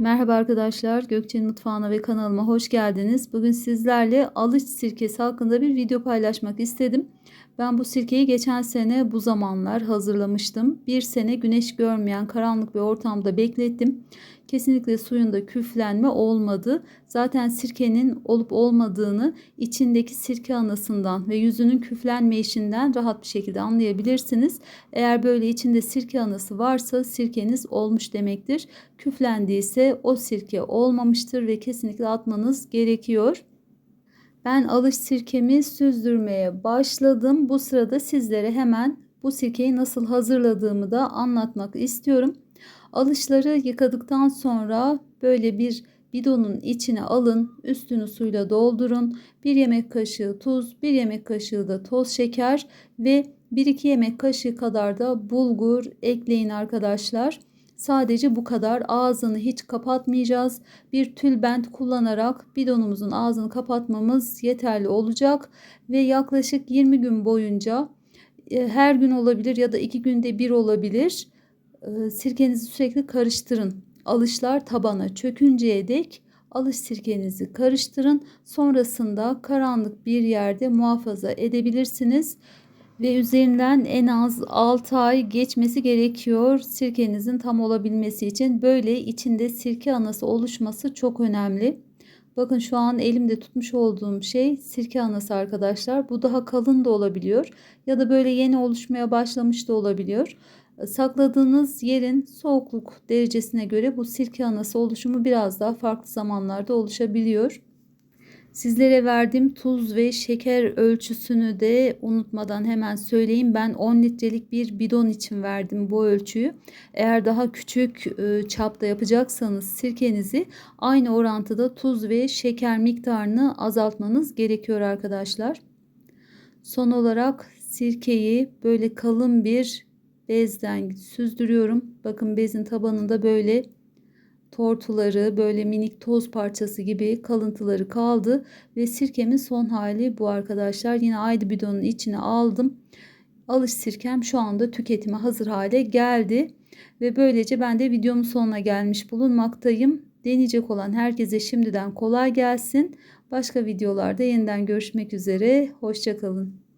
Merhaba arkadaşlar, Gökçe'nin mutfağına ve kanalıma hoş geldiniz. Bugün sizlerle alış sirkesi hakkında bir video paylaşmak istedim. Ben bu sirkeyi geçen sene bu zamanlar hazırlamıştım. Bir sene güneş görmeyen karanlık bir ortamda beklettim. Kesinlikle suyunda küflenme olmadı. Zaten sirkenin olup olmadığını içindeki sirke anasından ve yüzünün küflenme işinden rahat bir şekilde anlayabilirsiniz. Eğer böyle içinde sirke anası varsa sirkeniz olmuş demektir. Küflendiyse o sirke olmamıştır ve kesinlikle atmanız gerekiyor. Ben alış sirkemi süzdürmeye başladım. Bu sırada sizlere hemen bu sirkeyi nasıl hazırladığımı da anlatmak istiyorum. Alışları yıkadıktan sonra böyle bir bidonun içine alın, üstünü suyla doldurun. 1 yemek kaşığı tuz, 1 yemek kaşığı da toz şeker ve 1-2 yemek kaşığı kadar da bulgur ekleyin arkadaşlar. Sadece bu kadar. Ağzını hiç kapatmayacağız. Bir tülbent kullanarak bidonumuzun ağzını kapatmamız yeterli olacak ve yaklaşık 20 gün boyunca her gün olabilir ya da 2 günde bir olabilir. E, sirkenizi sürekli karıştırın. Alışlar tabana çökünceye dek alış sirkenizi karıştırın. Sonrasında karanlık bir yerde muhafaza edebilirsiniz ve üzerinden en az 6 ay geçmesi gerekiyor sirkenizin tam olabilmesi için. Böyle içinde sirke anası oluşması çok önemli. Bakın şu an elimde tutmuş olduğum şey sirke anası arkadaşlar. Bu daha kalın da olabiliyor ya da böyle yeni oluşmaya başlamış da olabiliyor. Sakladığınız yerin soğukluk derecesine göre bu sirke anası oluşumu biraz daha farklı zamanlarda oluşabiliyor. Sizlere verdiğim tuz ve şeker ölçüsünü de unutmadan hemen söyleyeyim. Ben 10 litrelik bir bidon için verdim bu ölçüyü. Eğer daha küçük e, çapta yapacaksanız sirkenizi aynı orantıda tuz ve şeker miktarını azaltmanız gerekiyor arkadaşlar. Son olarak sirkeyi böyle kalın bir bezden süzdürüyorum. Bakın bezin tabanında böyle tortuları böyle minik toz parçası gibi kalıntıları kaldı ve sirkemin son hali bu arkadaşlar. Yine aydı bidonun içine aldım. Alış sirkem şu anda tüketime hazır hale geldi ve böylece ben de videomun sonuna gelmiş bulunmaktayım. Deneyecek olan herkese şimdiden kolay gelsin. Başka videolarda yeniden görüşmek üzere. Hoşçakalın.